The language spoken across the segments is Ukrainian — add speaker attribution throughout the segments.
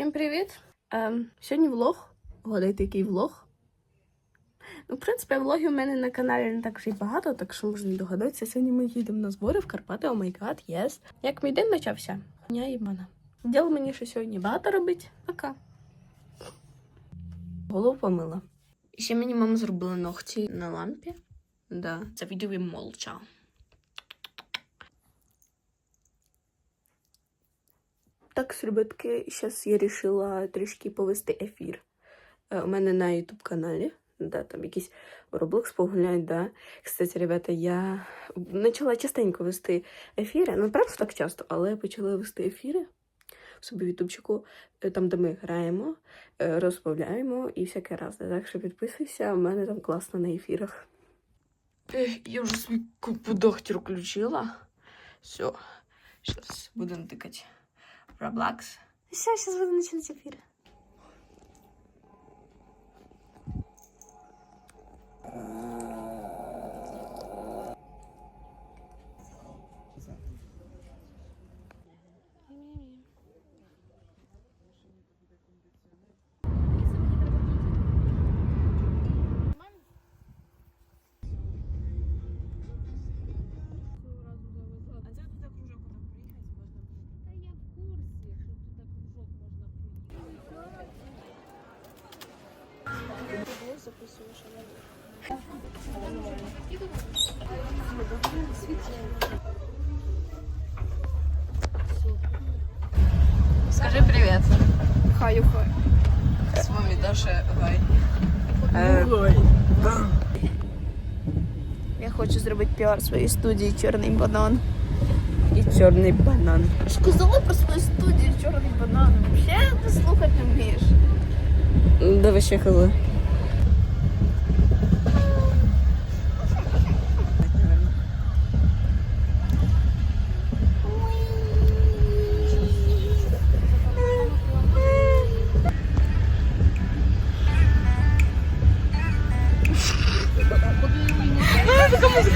Speaker 1: Всім привіт! Ем, сьогодні влог. Вгадайте, який влог. Ну, в принципі, влогів у мене на каналі не так вже й багато, так що можна догадатися. Сьогодні ми їдемо на збори в Карпати, о май гад, єс. Як мій день почався? Хуйня і мене. Діло мені ще сьогодні багато робить. Пока. Голову помила. І ще мені мама зробила ногті на лампі. Да, це відео молча. Так, ребятки, зараз я вирішила трішки повести ефір. Е, У мене на YouTube каналі. Да, там якийсь Roblox погулять, да. Кстати, ребята, я почала частенько вести ефіри. Ну, правда, так часто, але почала вести ефіри в собі в ютубчику, е, там, де ми граємо, е, розмовляємо і всяке разне. Так що підписуйся, у мене там класно на ефірах. Я вже свій компудохтер включила. Все, зараз будемо тикати. Roblox. Все, сейчас буду начинать эфир.
Speaker 2: Та
Speaker 1: Скажи привет.
Speaker 3: Хаю хай.
Speaker 1: С вами Даша Гай.
Speaker 3: Я хочу зробити піар своїй студії Чорний банан.
Speaker 1: І чорний банан.
Speaker 3: Сказали про свою студію Чорний банан. Взагалі ти слухати не вмієш.
Speaker 1: Да вообще хз.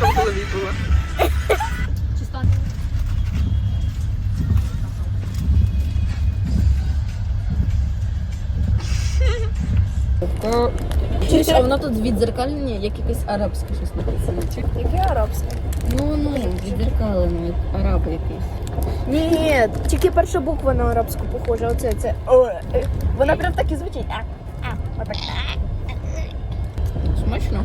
Speaker 1: В голові була.
Speaker 2: Чуєш, а воно тут відзеркалення, як якесь арабське щось написано.
Speaker 3: Яке арабське?
Speaker 2: Ну, ну, відзеркалено, як араб якийсь.
Speaker 3: Ні, тільки перша буква на арабську похожа. Оце це. О, е. Вона прям так і звучить. А, а, отак.
Speaker 2: Смачно.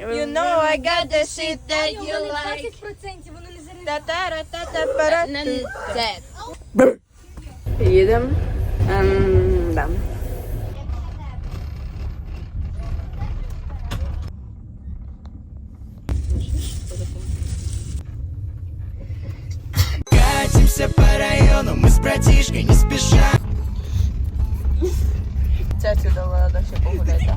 Speaker 1: You know I got the shit that you like.
Speaker 2: воно не заряджає.
Speaker 1: Та-та-ра-та-та-пара.
Speaker 2: Не це.
Speaker 1: Їдемо. Ем, да.
Speaker 4: Катимся по району, мы с братишкой не спеша
Speaker 1: Цятю дала Даші погуляти, так?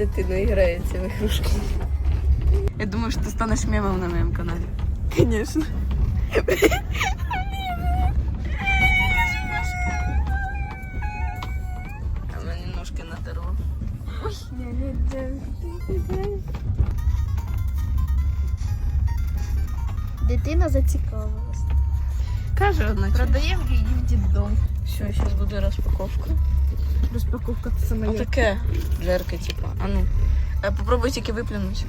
Speaker 1: Заінтересувала дитину грається в ігрушку. Я думаю, що ти станеш мемом на моєму каналі. Конечно. А мене ножки натерло.
Speaker 3: Дитина зацікавилась.
Speaker 1: Каже одна.
Speaker 3: Продаємо її в діддом.
Speaker 1: Все, зараз буде розпаковка.
Speaker 3: Розпаковка це саме як.
Speaker 1: Отаке джерки, типа. А ну. Е, Попробуй тільки виплюнути.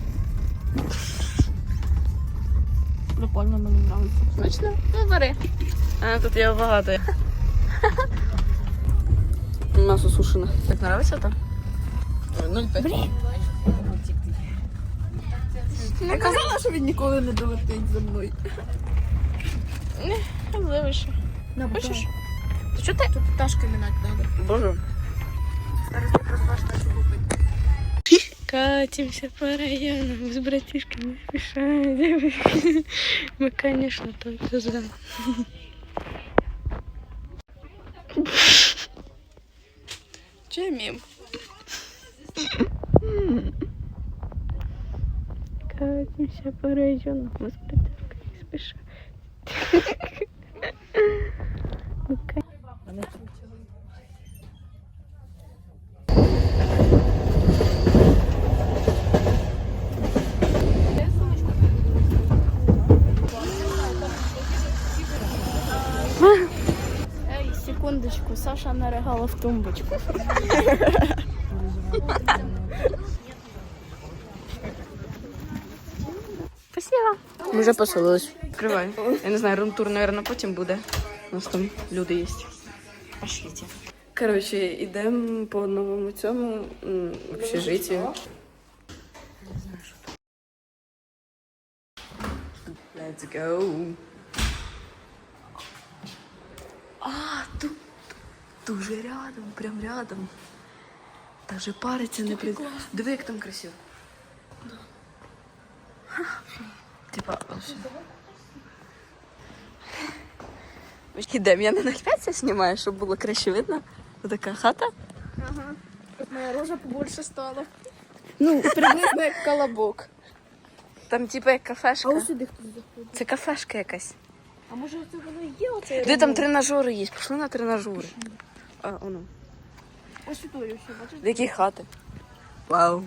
Speaker 3: Прикольно, мені подобається.
Speaker 1: Смачно? Ну, бери. А, тут є багато. М'ясо сушене. Так нравиться там? 0,5.
Speaker 3: Я казала, що він ніколи не долетить за мною.
Speaker 1: Завише.
Speaker 3: На
Speaker 1: Хочеш? Ти чого ти?
Speaker 3: Тут пташки минати треба.
Speaker 1: Боже. Катимся по району, с братишками спешаем. Мы, конечно, только за. Че мим? Катимся по району, мы с братишками спешаем. Мы ка-
Speaker 3: Саша наригала в тумбочку.
Speaker 1: Спасибо. Ми вже поселились. Відкривай. Я не знаю, румтур, наверное, потім буде. У нас там люди є. Пошліть. Коротше, йдемо по новому цьому м, общежитию. Let's go. А, тут дуже рядом, прям рядом. Даже париться не прийде. Диви, як там красиво. Типа, вообще. Ідемо, я не на 5 знімаю, щоб було краще видно. Така хата.
Speaker 3: Ага. Моя рожа побольше стала. Ну, приблизно як колобок.
Speaker 1: Там типа як кафешка.
Speaker 3: А ось сюди хтось заходить.
Speaker 1: Це кафешка якась.
Speaker 3: А може це воно і є оце?
Speaker 1: Де там тренажери є? Пішли на тренажери. А, оно.
Speaker 3: Ось сюди ще, бачиш?
Speaker 1: Які хати. Вау.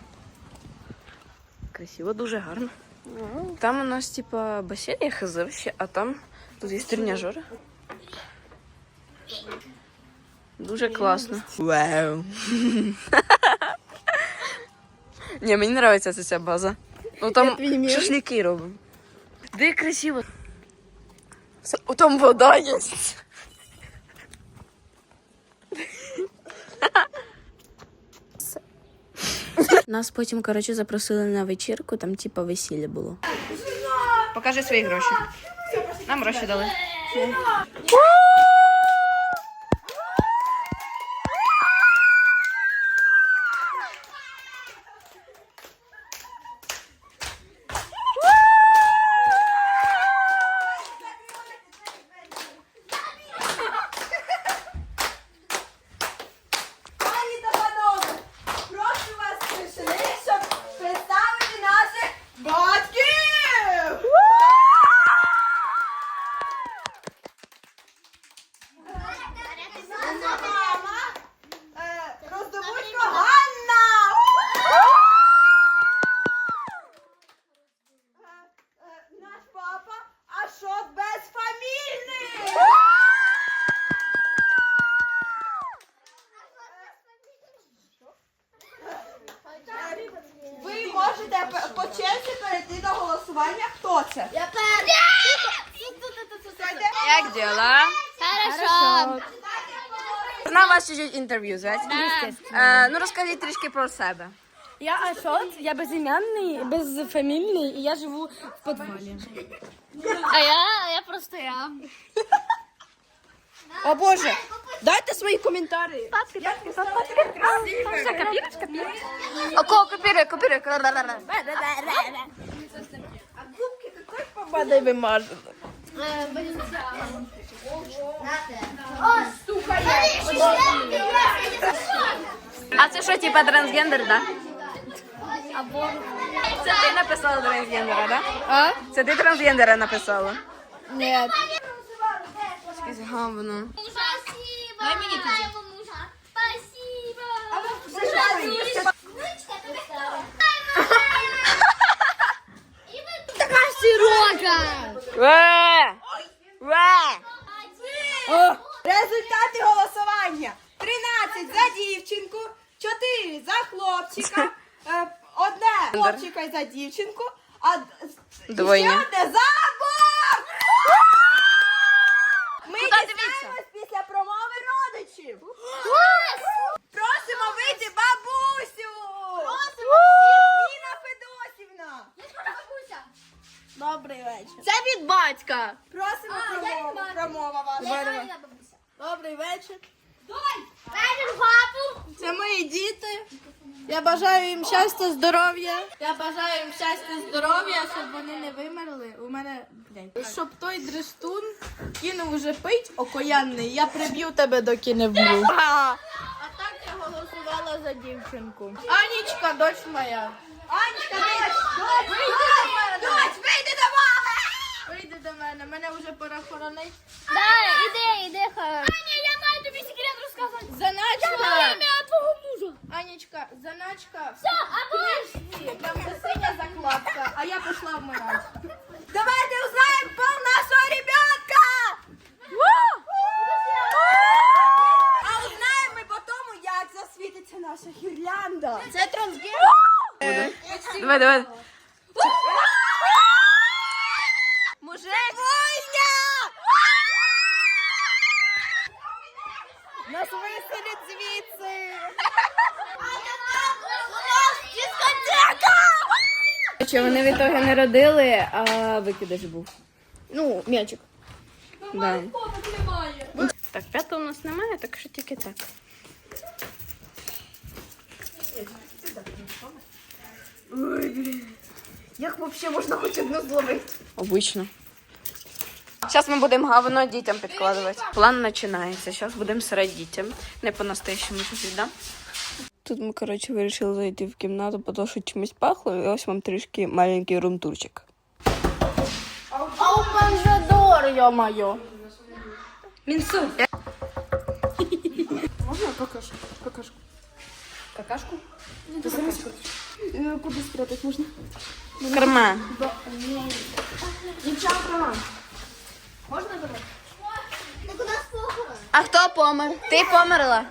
Speaker 1: Красиво, дуже гарно. Там у нас типа басейн, я хз вообще, а там тут є тренажери. Дуже класно. Вау. Ні, мені подобається ця ця база. Ну там шашлики робимо. Де красиво. О, там вода є. Нас потім, коротше, запросили на вечірку, там типа весілля було. Покажи свої гроші. Нам гроші дали.
Speaker 5: Пані та панове, прошу вас прийшли, щоб представити наших батьків! Наша мама, е, Роздобудько Ганна! Е, е, Наш папа Ашот безфамільний! Ви можете п- по черзі перейти до голосування. Хто це? Я
Speaker 1: Як діла?
Speaker 3: Хорошо.
Speaker 1: На вас чуть інтерв'ю звати. Е, ну розкажіть трішки про себе.
Speaker 3: Я Ашот, я безім'янний, безфамільний, і я живу в підвалі.
Speaker 2: А я, я просто я.
Speaker 5: О Боже, дайте свої коментарі.
Speaker 1: О, ко, копіруй, копіруй.
Speaker 5: Попадай вимажено.
Speaker 1: А це що, типа трансгендер, да? Це ти написала трансгендера, да?
Speaker 3: А?
Speaker 1: Це ти трансгендера написала?
Speaker 3: Ні.
Speaker 1: Якесь говно.
Speaker 2: Спасибо. Дай мені тоді. Спасибо. Така
Speaker 5: Результати голосування. 13 за дівчинку, 4 за хлопчика, е, одне хлопчика і за дівчинку, а д- і
Speaker 1: Двойня.
Speaker 5: ще одне за обох! Ми дізнаємось після промови родичів. Просимо вийти бабусю! Просимо Ніна Федосівна!
Speaker 3: Добрий вечір.
Speaker 1: Це від батька.
Speaker 5: Просимо промову. Промова ваша.
Speaker 3: Добрий вечір. Це мої діти. Я бажаю їм щастя, здоров'я. Я бажаю їм щастя, здоров'я, щоб вони не вимерли. У мене блядь. щоб той дрештун кинув уже пить окоянний. Я приб'ю тебе, доки не вмру. А так я голосувала за дівчинку. Анічка, дочь моя.
Speaker 5: Дочь, дочь, дочь, вийди до мами!
Speaker 3: Вийди до мене, вже пора хоронити.
Speaker 6: Да, іди, іди, Аня, я маю тобі секрет розказати.
Speaker 3: Заначка.
Speaker 6: Я ім'я твого мужа.
Speaker 3: Анічка, заначка.
Speaker 6: Все, або...
Speaker 3: Там де синя закладка, а я пішла вмирати.
Speaker 5: Давайте узнаем пол нашего ребенка! А узнаем ми по тому, як засвітиться наша гірлянда.
Speaker 3: Це трансгендер.
Speaker 1: Давай, давай. Чи вони в ітогі не родили, а викидаш був.
Speaker 3: Ну, м'ячик.
Speaker 1: Да. Так, п'ятого у нас немає, так що тільки так.
Speaker 3: Як взагалі можна хоч одну зловити?
Speaker 1: Обично. Зараз ми будемо говно дітям підкладувати. План починається. Зараз будемо срати дітям. Не по-настоящему щось, да? Тут ми, коротше, вирішили зайти в кімнату, тому що чимось пахло, і ось вам трішки маленький румтурчик.
Speaker 3: А у манжадор, йо-моє.
Speaker 1: Мінсу.
Speaker 3: Можна какашку? Какашку.
Speaker 1: Какашку?
Speaker 3: Е, Куди спрятати можна?
Speaker 1: В карман.
Speaker 3: Дівчатка.
Speaker 6: Так у нас похорон.
Speaker 1: А хто помер? Ти померла?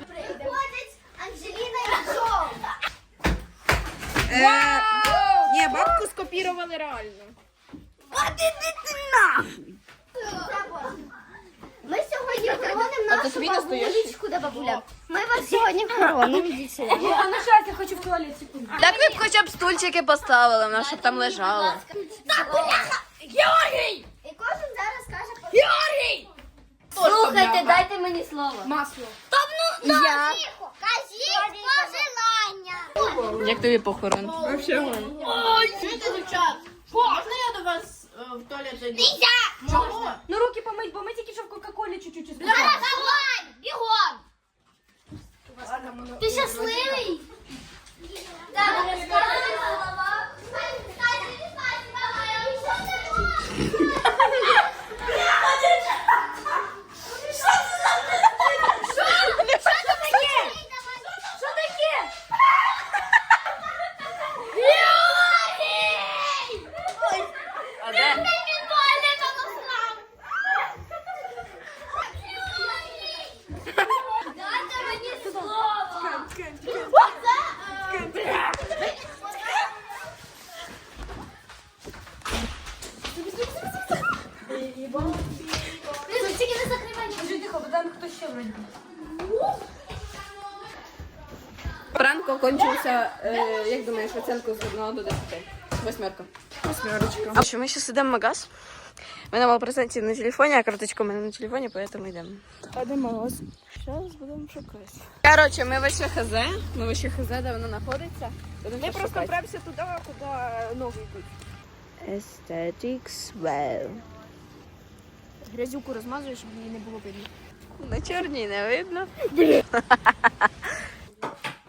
Speaker 3: Ні, бабку скопірували реально.
Speaker 6: Ми сьогодні хоронимо нашу бабулечку да бабуля. Ми вас сьогодні хоронимо. Ідіть сюди.
Speaker 1: Так ви б хоча б стульчики поставили, вона щоб там лежало.
Speaker 6: І кожен зараз каже по Слухайте, дайте мені слово.
Speaker 3: Масло.
Speaker 6: Ну, Я. Кажіть пожелання.
Speaker 1: Як тобі похорон?
Speaker 3: Можна я до вас е, в туалет зайду? Можна?
Speaker 5: Ну руки помить, бо ми тільки що в Кока-Колі чуть-чуть
Speaker 6: бігом. Ти щасливий? Так, розказуй голова. Що таке? Георгій!
Speaker 1: А де?
Speaker 6: Він туалета послав. Дайте мені слово. Блін, тільки не закривай. Скажи тихо, бо там хтось ще вроді.
Speaker 1: Пранк окончився, е, як думаєш, оцінку з 1 до 10? Восьмерка. Восьмерочка. А що, ми зараз йдемо в магаз? У мене мав презентацію на телефоні, а карточка у мене на телефоні, поэтому йдемо.
Speaker 3: Йдемо. Зараз будемо шукати.
Speaker 1: Короче, ми в ХЗ, ми в ХЗ, де воно знаходиться. Будемо
Speaker 5: Ми просто
Speaker 1: шукати.
Speaker 5: премся туди, куди ноги йдуть.
Speaker 1: Aesthetics well.
Speaker 3: Грязюку розмазуєш, щоб її не було видно.
Speaker 1: На чорній не видно.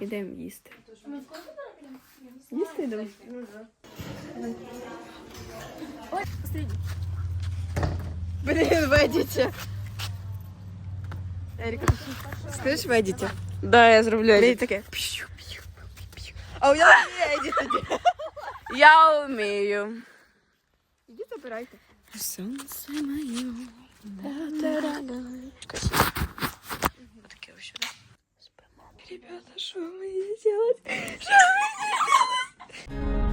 Speaker 1: Ідемо їсти. Їсти йдемо? Блин, ведите. Эрика, скажешь, ведите? Да, я зроблю. Эрика таке. А у меня не тоді. Я вмію.
Speaker 3: Ідіть забирайте.
Speaker 1: Сонце моє. Вот Ребята, что будете делать? Что будете делать?